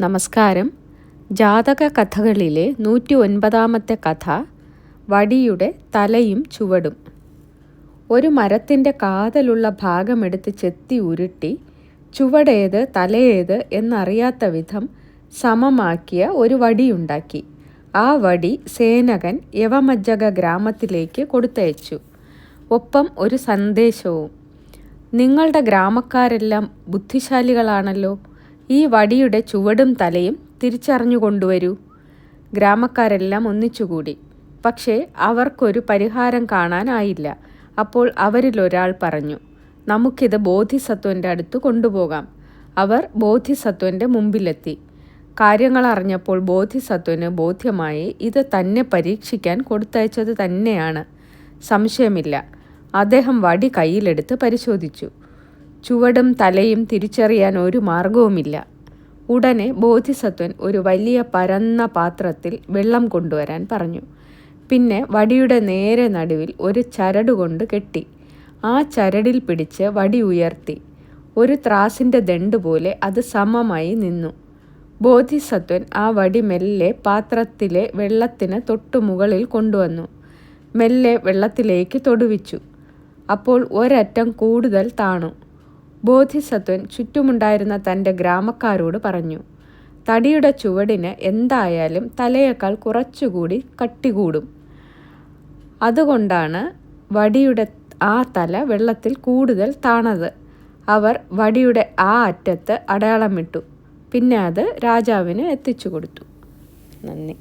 നമസ്കാരം. ജാതക കഥകളിലെ നൂറ്റി ഒൻപതാമത്തെ കഥ വടിയുടെ തലയും ചുവടും. ഒരു മരത്തിന്റെ കാതലുള്ള ഭാഗമെടുത്ത് ചെത്തി ഉരുട്ടി ചുവടേത് തലയേത് എന്നറിയാത്ത വിധം സമമാക്കിയ ഒരു വടിയുണ്ടാക്കി. ആ വടി സേനകൻ യവമജ്ജക ഗ്രാമത്തിലേക്ക് കൊടുത്തയച്ചു. ഒപ്പം ഒരു സന്ദേശവും. നിങ്ങളുടെ ഗ്രാമക്കാരെല്ലാം ബുദ്ധിശാലികളാണല്ലോ. ഈ വടിയുടെ ചുവടും തലയും തിരിച്ചറിഞ്ഞു കൊണ്ടുവരൂ. ഗ്രാമക്കാരെല്ലാം ഒന്നിച്ചുകൂടി. പക്ഷേ അവർക്കൊരു പരിഹാരം കാണാനായില്ല. അപ്പോൾ അവരിലൊരാൾ പറഞ്ഞു നമുക്കിത് ബോധിസത്വന്റെ അടുത്ത് കൊണ്ടുപോകാം. അവർ ബോധിസത്വന്റെ മുമ്പിലെത്തി. കാര്യങ്ങൾ അറിഞ്ഞപ്പോൾ ബോധിസത്വന് ബോധ്യമായി ഇത് തന്നെ പരീക്ഷിക്കാൻ കൊടുത്തയച്ചത് തന്നെയാണ്. സംശയമില്ല. അദ്ദേഹം വടി കയ്യിലെടുത്ത് പരിശോധിച്ചു. ചുവടും തലയും തിരിച്ചറിയാൻ ഒരു മാർഗവുമില്ല ഉടനെ ബോധിസത്വൻ ഒരു വലിയ പരന്ന പാത്രത്തിൽ വെള്ളം കൊണ്ടുവരാൻ പറഞ്ഞു. പിന്നെ വടിയുടെ നേരെ നടുവിൽ ഒരു ചരട് കൊണ്ട് കെട്ടി. ആ ചരടിൽ പിടിച്ച് വടി ഉയർത്തി. ഒരു ത്രാസിന്റെ ദണ്ട് പോലെ അത് സമമായി നിന്നു. ബോധിസത്വൻ ആ വടി മെല്ലെ പാത്രത്തിലെ വെള്ളത്തിന് തൊട്ടു മുകളിൽ കൊണ്ടുവന്നു. മെല്ലെ വെള്ളത്തിലേക്ക് തൊടുവിച്ചു. അപ്പോൾ ഒരറ്റം കൂടുതൽ താണു. ബോധിസത്വൻ ചുറ്റുമുണ്ടായിരുന്ന തന്റെ ഗ്രാമക്കാരോട് പറഞ്ഞു തടിയുടെ ചുവടിന് എന്തായാലും തലയേക്കാൾ കുറച്ചുകൂടി കട്ടികൂടും. അതുകൊണ്ടാണ് വടിയുടെ ആ തല വെള്ളത്തിൽ കൂടുതൽ താണത്. അവർ വടിയുടെ ആ അറ്റത്ത് അടയാളമിട്ടു. പിന്നെ അത് രാജാവിന് എത്തിച്ചു കൊടുത്തു. നന്ദി.